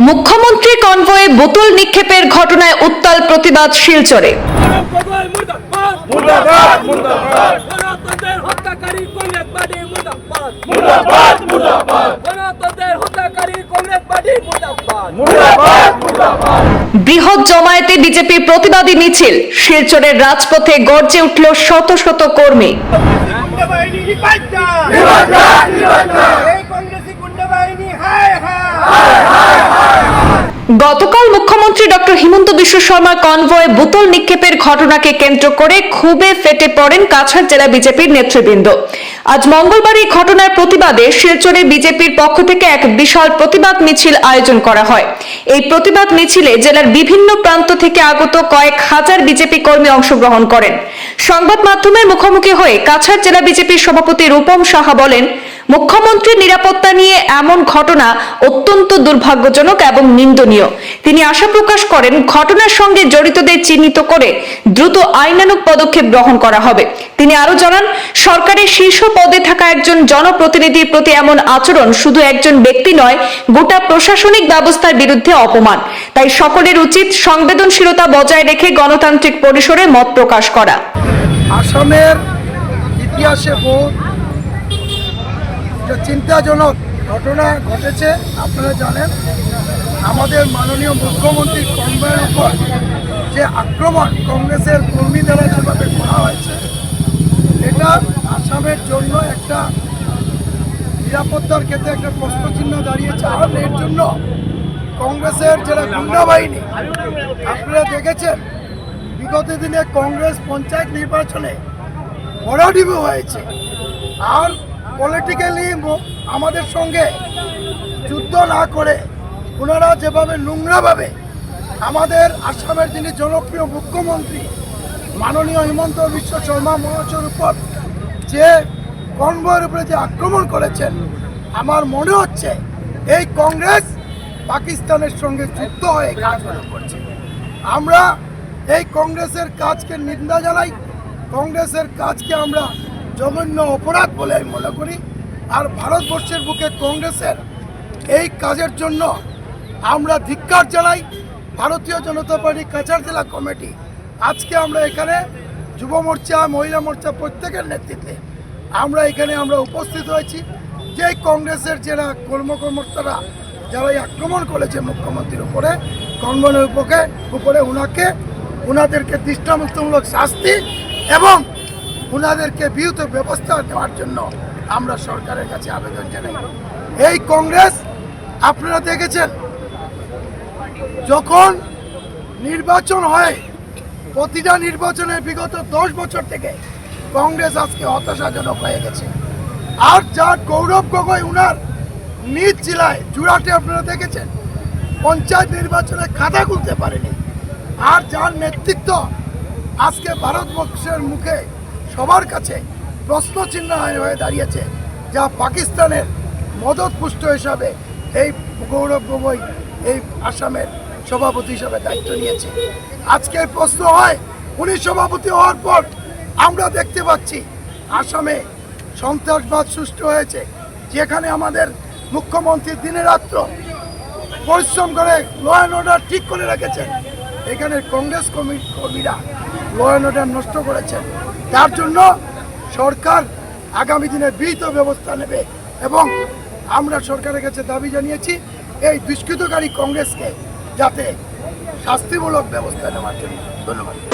মুখ্যমন্ত্রী কনভয়ে বোতল নিক্ষেপের ঘটনায় উত্তাল প্রতিবাদ শিলচরে। বৃহৎ জমায়েতে বিজেপির প্রতিবাদী মিছিল। শিলচরের রাজপথে গর্জে উঠল শত শত কর্মী গুন্ডা বাহিনী নিপাইতা নিবাজার নিবাজার এই কংগ্রেসি গুন্ডা বাহিনী হায় হায় গতকাল মুখ্যমন্ত্রী ডক্টর হিমন্ত বিশ্ব শর্মা কনভয়ে বোতল নিক্ষেপের ঘটনাকে কেন্দ্র করে খুবে ফেটে পড়েন কাছাড় জেলা বিজেপির নেতৃবৃন্দ। আজ মঙ্গলবার এই ঘটনার প্রতিবাদে শিলচরে বিজেপির পক্ষ থেকে এক বিশাল প্রতিবাদ মিছিল আয়োজন করা হয়। এই প্রতিবাদ মিছিলে জেলার বিভিন্ন প্রান্ত থেকে আগত কয়েক হাজার বিজেপি কর্মী অংশগ্রহণ করেন। সংবাদ মাধ্যমের মুখোমুখি হয়ে কাছাড় জেলা বিজেপির সভাপতি রূপম সাহা বলেন, মুখ্যমন্ত্রীর নিরাপত্তা নিয়ে এমন ঘটনা অত্যন্ত দুর্ভাগ্যজনক এবং নিন্দনীয়। তিনি আশা প্রকাশ করেন, ঘটনার সঙ্গে জড়িতদের চিহ্নিত করে দ্রুত আইনানুগ পদক্ষেপ গ্রহণ করা হবে। তিনি আরও জানান, সরকারের শীর্ষ পদে থাকা একজন জনপ্রতিনিধির প্রতি এমন আচরণ শুধু একজন ব্যক্তি নয়, গোটা প্রশাসনিক ব্যবস্থার বিরুদ্ধে অপমান। তাই সকলের উচিত সংবেদনশীলতা বজায় রেখে গণতান্ত্রিক পরিসরে মত প্রকাশ করা। আসামের ইতিহাসে বহু চিন্তাজনক ঘটনা ঘটেছে, আপনারা জানেন। আমাদের মাননীয় মুখ্যমন্ত্রী কনভয়ের উপর যে আক্রমণ কংগ্রেসের কর্মী দ্বারা যেভাবে করা হয়েছে, এটা আসামের জন্য একটা নিরাপত্তার ক্ষেত্রে একটা প্রশ্নচিহ্ন দাঁড়িয়েছে। আর এর জন্য কংগ্রেসের যারা গুন্ডা বাহিনী, আপনারা দেখেছেন, বিগত দিনে কংগ্রেস পঞ্চায়েত নির্বাচনে ভরাডিবি হয়েছে। আর পলিটিক্যালি আমাদের সঙ্গে যুদ্ধ না করে ওনারা যেভাবে নোংরাভাবে আমাদের আসামের যিনি জনপ্রিয় মুখ্যমন্ত্রী মাননীয় হিমন্ত বিশ্ব শর্মা মহাশয়ের উপর যে কনভয়ের উপরে যে আক্রমণ করেছেন, আমার মনে হচ্ছে এই কংগ্রেস পাকিস্তানের সঙ্গে যুক্ত হয়ে কাজগুলো করছে। আমরা এই কংগ্রেসের কাজকে নিন্দা জানাই, কংগ্রেসের কাজকে আমরা জঘন্য অপরাধ বলে আমি মনে করি। আর ভারতবর্ষের বুকে কংগ্রেসের এই কাজের জন্য আমরা ধিক্কার জানাই। ভারতীয় জনতা পার্টি কাছাড় জেলা কমিটি। আজকে আমরা এখানে যুব মোর্চা, মহিলা মোর্চা প্রত্যেকের নেতৃত্বে আমরা এখানে আমরা উপস্থিত হয়েছি। যে কংগ্রেসের যারা কর্মকর্তারা, যারা আক্রমণ করেছে মুখ্যমন্ত্রীর উপরে কনভনের উপরে উপরে ওনাকে ওনাদেরকে দৃষ্টামুক্তমূলক শাস্তি এবং ওনাদেরকে বিহিত ব্যবস্থা দেওয়ার জন্য আমরা সরকারের কাছে আবেদন জানাই। এই কংগ্রেস, আপনারা দেখেছেন, যখন নির্বাচন হয়, প্রতিটা নির্বাচনে বিগত দশ বছর থেকে কংগ্রেস আজকে হতাশাজনক হয়ে গেছে। আর যার গৌরব গগৈ, উনার নিজ জেলায়, জুরাটে আপনারা দেখেছেন, পঞ্চায়েত নির্বাচনে খাতা খুলতে পারেনি। আর যার নেতৃত্ব আজকে ভারতবর্ষের মুখে সবার কাছে প্রশ্নচিহ্ন হয়ে দাঁড়িয়েছে, যা পাকিস্তানের মদত পুষ্ট হিসাবে এই গৌরব গগৈ এই আসামের সভাপতি হিসাবে দায়িত্ব নিয়েছে। আজকে প্রশ্ন হয়, উনি সভাপতি হওয়ার পর আমরা দেখতে পাচ্ছি আসামে সন্ত্রাসবাদ সৃষ্টি হয়েছে, যেখানে আমাদের মুখ্যমন্ত্রী দিনে রাত্র পরিশ্রম করে ল অ্যান্ড অর্ডার ঠিক করে রেখেছেন। এখানে কংগ্রেস কর্মী- কর্মীরা ল অ্যান্ড অর্ডার নষ্ট করেছেন। তার জন্য সরকার আগামী দিনে বিহিত ব্যবস্থা নেবে এবং আমরা সরকারের কাছে দাবি জানিয়েছি, এই দুষ্কৃতকারী কংগ্রেসকে যাতে শাস্তিমূলক ব্যবস্থা নেওয়ার জন্য। ধন্যবাদ।